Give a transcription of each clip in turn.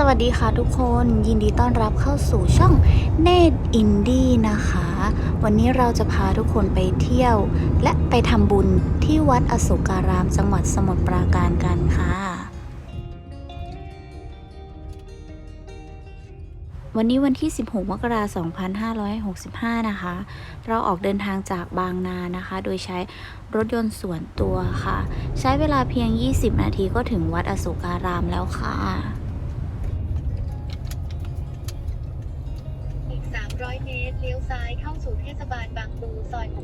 สวัสดีค่ะทุกคนยินดีต้อนรับเข้าสู่ช่องเนตอินดี้นะคะ วันนี้เราจะพาทุกคนไปเที่ยว และไปทำบุญที่วัดอโศการามจังหวัดสมุทรปราการกันค่ะ วันนี้วันที่ 16 มกราคม2565 นะคะ เราออกเดินทางจากบางนานะคะ โดยใช้รถยนต์ส่วนตัวค่ะ ใช้เวลาเพียง 20 นาทีก็ถึงวัดอโศการามแล้วค่ะ อีก300 เมตร เลี้ยวซ้ายเข้าสู่เทศบาลบางปูซอย 60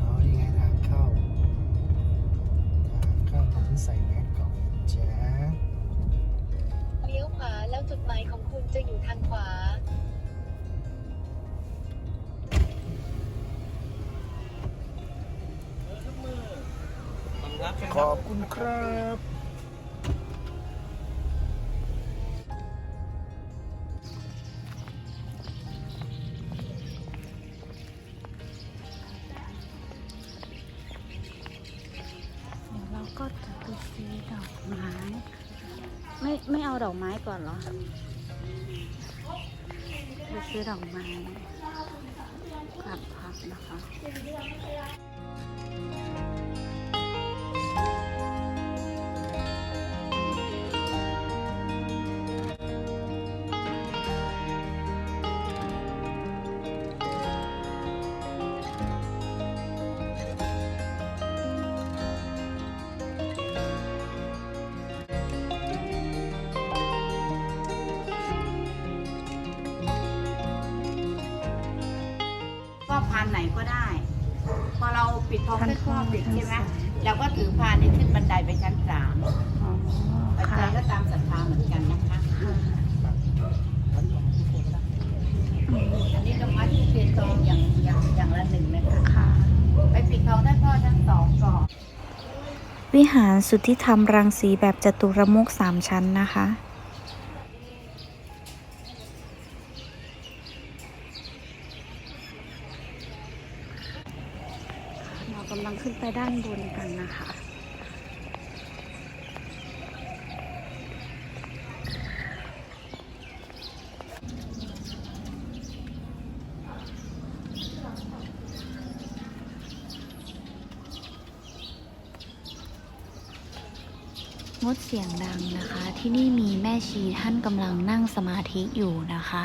อ๋อนี่ไงทางเข้าทางเข้าต้องใส่แมสก่อนนะจ๊ะเลี้ยวขวาแล้วจุดหมายของคุณจะอยู่ทางขวา ขอบคุณครับเดี๋ยวเราก็จะไปซื้อดอกไม้ ไม่ไม่เอาดอกไม้ก่อนเหรอไปซื้อดอกไม้านไหนก็ได้ พอเราปิดทองท่านด้วยครอบเด็กท่านใช่ไหมสวยเราก็ถือพานนี้ขึ้นบันไดไปชั้นสามอ๋อปัจค่ะจัยก็ตามศรัทธาเหมือนกันนะคะอันนี้ดอกไม้ที่เทียนทองอย่างอย่างอย่างละหนึ่งนะคะค่ะไปปิดทองได้พ่อทั้งสองก่อนวิหารสุทธิธรรมรังสีแบบจตุรมุขสามชั้นนะคะ เรา กำลังขึ้นไปด้านบนกันนะคะงดเสียงดังนะคะ ที่นี่มีแม่ชีท่านกำลังนั่งสมาธิอยู่นะคะ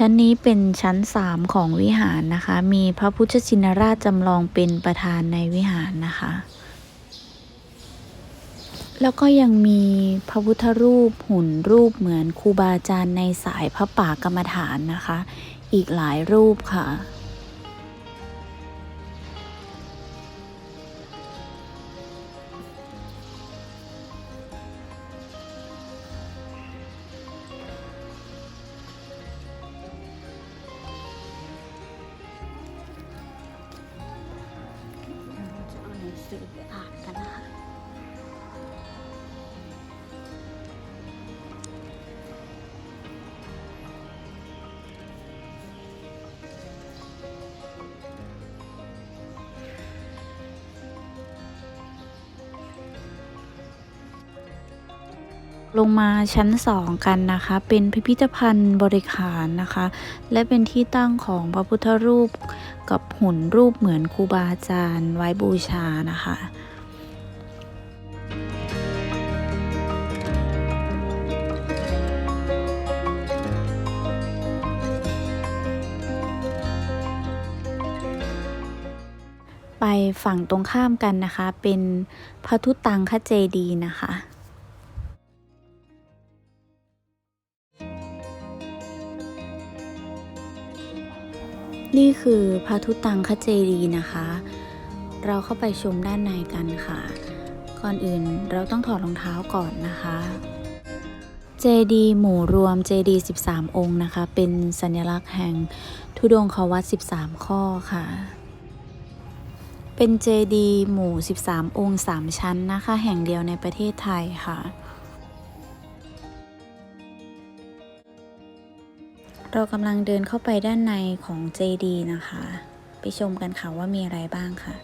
ชั้นนี้เป็นชั้นสามของวิหารนะคะ มีพระพุทธชินราชจำลองเป็นประธานในวิหารนะคะ แล้วก็ยังมีพระพุทธรูปหุ่นรูปเหมือนครูบาอาจารย์ในสายพระป่ากรรมฐานนะคะ อีกหลายรูปค่ะ จะเอา ลงมาชั้นสองกันนะคะ เป็นพิพิธภัณฑ์บริขารนะคะ และเป็นที่ตั้งของพระพุทธรูปกับหุ่นรูปเหมือนครูบาอาจารย์ไว้บูชานะคะไปฝั่งตรงข้ามกันนะคะ เป็นพระทุตังคเจดีนะคะ นี่คือพระทุตังคเจดีนะคะ เราเข้าไปชมด้านในกันค่ะ ก่อนอื่นเราต้องถอดรองเท้าก่อนนะคะ เจดีหมู่รวมเจดี13 องค์นะคะ เป็นสัญลักษณ์แห่งทุดงควัต13 ข้อค่ะ เป็นเจดีหมู่ 13 องค์ 3 ชั้นนะคะ แห่งเดียวในประเทศไทยค่ะ เรากำลังเดินเข้าไปด้านในของเจดีนะคะ ไปชมกันค่ะว่ามีอะไรบ้างค่ะ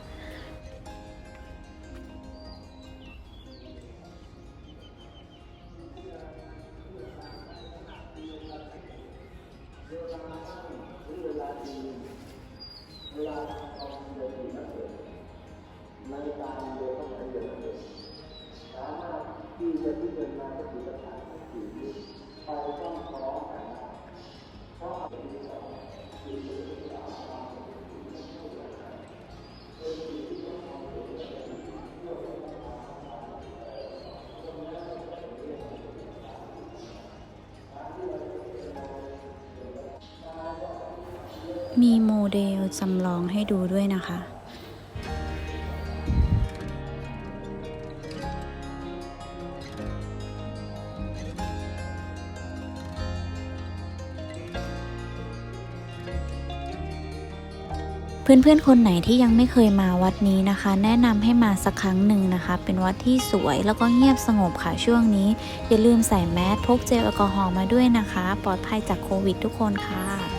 มีโมเดลจำลองให้ดูด้วยนะคะเพื่อนๆ คนไหนที่ยังไม่เคยมาวัดนี้นะคะ แนะนำให้มาสักครั้งหนึ่งนะคะ เป็นวัดที่สวยแล้วก็เงียบสงบค่ะช่วงนี้ อย่าลืมใส่แมสพกเจลแอลกอฮอล์มาด้วยนะคะ ปลอดภัยจากโควิดทุกคนค่ะ